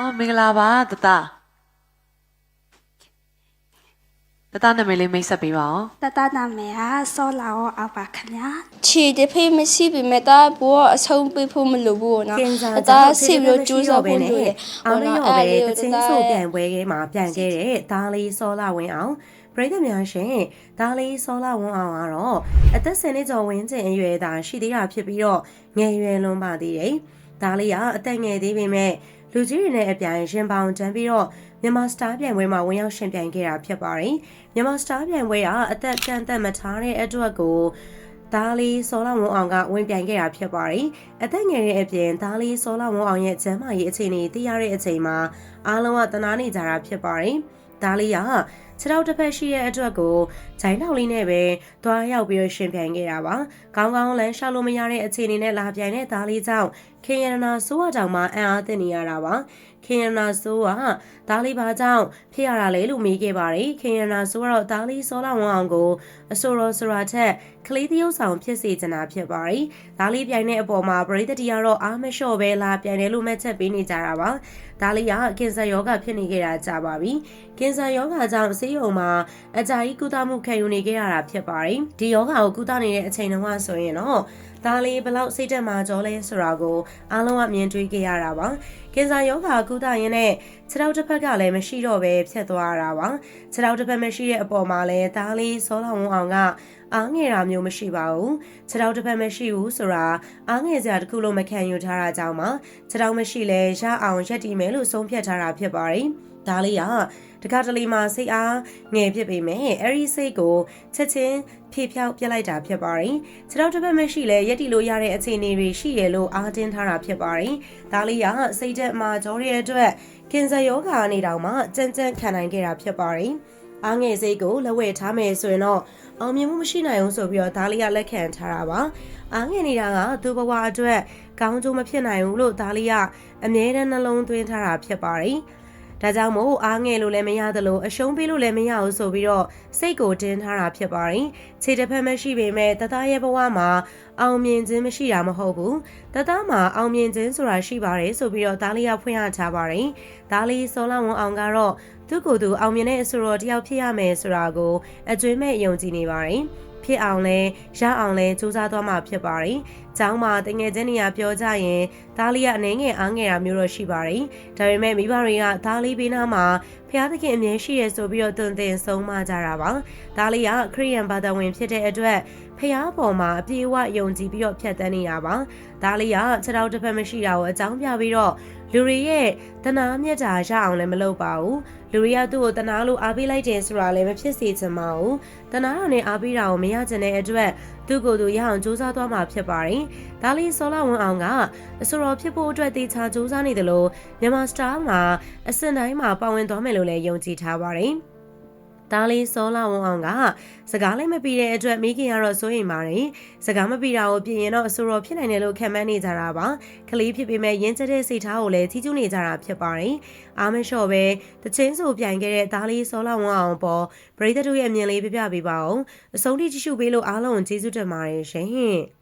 အော်မင်္ဂလာပါတတတတနာမည်လေးမိတ်ဆက်ပေးပါဦးတတနာမည်ဟာစောလာရောအောက်ပါခင်ဗျာခြေတစ်ဖေးမရှိပေမဲ့ဒါဘောအဆုံးပေးဖို့မလိုဘူးနော်ကင်ဆာဒါဆေးပြီးတော့ကျူးစားဖို့လိုတယ်အောင်မရောပဲတချင်းဆိုပြပြန်ပွဲထဲမှာပြန်ခဲ့တဲ့ဒါလေးစောလာဝင်းအောင်ပရိသတ်များရှင်ဒါလေးစောလာဝင်းအောင်ကတော့အသက်10နှစ်ကျော်ဝင်းကျင်အရွယ်သာရှိသေးတာဖြစ်ပြီးတော့ငယ်ရွယ်လွန်ပါသေးတယ်။ဒါလေးကအသက်ငယ်သေးပေမဲ့ လူကြီးတွေနဲ့အပြိုင်ရင်ပေါင်တန်းပြီးတော့မြန်မာစတာပြိုင်ပွဲမှာဝင်ရောက်ရှင်ပြိုင်ခဲ့တာဖြစ်ပါတယ်။မြန်မာစတာပြိုင်ပွဲကအသက်ကန့်သက်မထားတဲ့အတွက်ကိုဒါလီစောလာဝင်းအောင်ကဝင်ပြိုင်ခဲ့တာဖြစ်ပါတယ်။အသက်ငယ်တဲ့အပြင်ဒါလီစောလာဝင်းအောင်ရဲ့ကျန်းမာရေးအခြေအနေသိရတဲ့အချိန်မှာအားလုံးကတနာနေကြတာဖြစ်ပါတယ်။ဒါလီက ခြေထောက်တစ်ဖက်ရှိတဲ့အတွက်ကိုဂျိုင်းထောက်လေးနဲ့ပဲတွားရောက်ပြီးတော့ရှင်ပြိုင်ခဲ့တာပါ။ကောင်းကောင်းလမ်းလျှောက်လို့မရတဲ့အခြေအနေနဲ့လာပြိုင်တဲ့ဒါလီကြောင့်ခင်ရနာစိုးရတောင်မှအံ့အားသင့်နေရတာပါ။ခင်ရနာစိုးကဒါလီဘာကြောင့်ဖြစ်ရတာလဲလို့မေးခဲ့ပါတယ်။ခင်ရနာစိုးကတော့ဒါလီစောလာဝင်းအောင်ကိုအဆိုတော်ဆိုရာထက်ကလေးတယောက်ဆောင်ဖြစ်စေချင်တာဖြစ်ပါတယ်။ဒါလီပြိုင်တဲ့အပေါ်မှာပရိသတ်တီကတော့အားမလျှော့ပဲလာပြိုင်တယ်လို့မှတ်ချက်ပေးနေကြတာပါ။ဒါလီကကင်ဆာယောဂဖြစ်နေခဲ့တာကြာပါပြီ။ကင်ဆာယောဂကြောင့်ဆေးရုံမှာအကြာကြီးကုသမှုခံယူနေခဲ့ရတာဖြစ်ပါတယ်။ဒီယောဂကိုကုသနေတဲ့အချိန်တုန်းကဆိုရင်တော့ဒါလီဘလောက်စိတ်တက်မှာကြောလဲဆိုတာကိုအားလုံးကမြင်တွေ့ခဲ့ရတာပါ။ကင်ဆာယောဂကုသရင်းနဲ့ခြေထောက်တစ်ဖက်ကလည်းမရှိတော့ပဲဖြတ်သွားရတာပါ။ခြေထောက်တစ်ဖက်မရှိတဲ့အပေါ်မှာလည်းဒါလီစောလောင်ဝန်းအောင်ကအားငယ်တာမျိုးမရှိပါဘူးခြေထောက်တစ်ဖက်မရှိဘူးဆိုတာအားငယ်စရာတစ်ခုလုံးမခံယူထားတာကြောင့်ပါခြေထောက်မရှိလဲရအောင်ရက်တည်မယ်လို့ဆုံးဖြတ်ထားတာဖြစ်ပါတယ် ဒါလေးကတခါတလေမှာစိတ်အားငယ်ဖြစ်ပေမဲ့အဲ့ဒီစိတ်ကိုချက်ချင်းဖြေဖြောက်ပြလိုက်တာဖြစ်ပါတယ်ခြေထောက်တစ်ဖက်မရှိလဲရက်တည်လို့ရတဲ့အခြေအနေတွေရှိရလို့အားတင်းထားတာဖြစ်ပါတယ်ဒါလေးကစိတ်သက်မှာကြောတဲ့အတွက်ကင်ဆာယောဂါအနေတောင်မှကြမ်းကြမ်းခံနိုင်ခဲ့တာဖြစ်ပါတယ်အားငယ်စိတ်ကိုလက်ဝဲထားမယ်ဆိုရင်တော့အောင်မြင်မှုမရှိနိုင်ဘူးဆိုပြီးတော့ဒါလေးကလက်ခံထားတာပါအားငယ်နေတာကသူ့ဘဝအတွက်ကောင်းကျိုးမဖြစ်နိုင်ဘူးလို့ဒါလေးကအမြဲတမ်းနှလုံးသွင်းထားတာဖြစ်ပါတယ် ဒါကြောင့်မို့အားငယ်လို့လည်းမရသလိုအရှုံးပေးလို့လည်းမရဘူးဆိုပြီးတော့စိတ်ကိုတင်းထားတာဖြစ်ပါတယ်။ခြေတစ်ဖက်မရှိပေမဲ့တသားရဲ့ဘဝမှာအောင်မြင်ခြင်းမရှိတာမဟုတ်ဘူး။တသားမှာအောင်မြင်ခြင်းဆိုတာရှိပါတယ်ဆိုပြီးတော့ဒါလေးကဖွင့်ရချပါတယ်။ဒါလေးစောလာဝန်အောင်ကတော့သူ့ကိုယ်သူအောင်မြင်တဲ့အဆိုတော်တယောက်ဖြစ်ရမယ်ဆိုတာကိုအကျွေးမဲ့ယုံကြည်နေပါတယ်။ ဖြစ်အောင်လဲရအောင်လဲစူးစမ်းသွားမှာဖြစ်ပါတယ်။ကျောင်းမှာတငယ်ချင်းနေရာပြောကြရင်ဒါလီကအနေငယ်အားငယ်တာမျိုးတော့ရှိပါတယ်။ဒါပေမဲ့မိဘတွေကဒါလီဘေးနားမှာဖျားသခင်အမြဲရှိရဆိုပြီးတော့တွင်တင်ဆုံးမကြတာပါ။ဒါလီကခရိယန်ဘာသာဝင်ဖြစ်တဲ့အတွက်ဖျားပေါ်မှာအပြည့်အဝယုံကြည်ပြီးတော့ဖြတ်တန်းနေတာပါ။ဒါလီကခြေထောက်တစ်ဖက်မရှိတာကိုအကြောင်းပြပြီးတော့ လူတွေရဲ့တနာမြတ်တာရအောင်လည်းမလုပ်ပါဘူး။လူတွေကသူ့ကိုတနာလို့အားပေးလိုက်တယ်ဆိုတာလည်းမဖြစ်စေချင်ပါဘူး။တနာတော်နဲ့အားပေးတာကိုမရချင်တဲ့အတွက်သူ့ကိုယ်သူရအောင်စူးစမ်းသွားမှာဖြစ်ပါတယ်။ဒါလီစောလာဝန်အောင်ကအဆိုတော်ဖြစ်ဖို့အတွက်တေချာစူးစမ်းနေတယ်လို့မြန်မာစတာမှာအစင်တိုင်းမှာပါဝင်သွားမယ်လို့လည်းယုံကြည်ထားပါတယ်။ ဒါလေးစောလာဝန်အောင်ကစကားလည်းမပြီးတဲ့အတွက်မိခင်ကတော့စိုးရိမ်ပါတယ်။စကားမပြီးတာကိုပြင်ရင်တော့အဆိုတော်ဖြစ်နိုင်တယ်လို့ခံမှန်းနေကြတာပါ။ကလေးဖြစ်ပေမဲ့ရင်းကျတဲ့စိတ်ထားကိုလည်းထိကျူးနေကြတာဖြစ်ပါတယ်။အားမလျှော့ပဲတချင်းဆိုပြိုင်ခဲ့တဲ့ဒါလေးစောလာဝန်အောင်ပေါ်ပရိသတ်တို့ရဲ့အမြင်လေးပြပြပေးပါဦး။အဆုံးထိကြည့်ရှုပေးလို့အားလုံးကျေးဇူးတင်ပါတယ်ရှင်။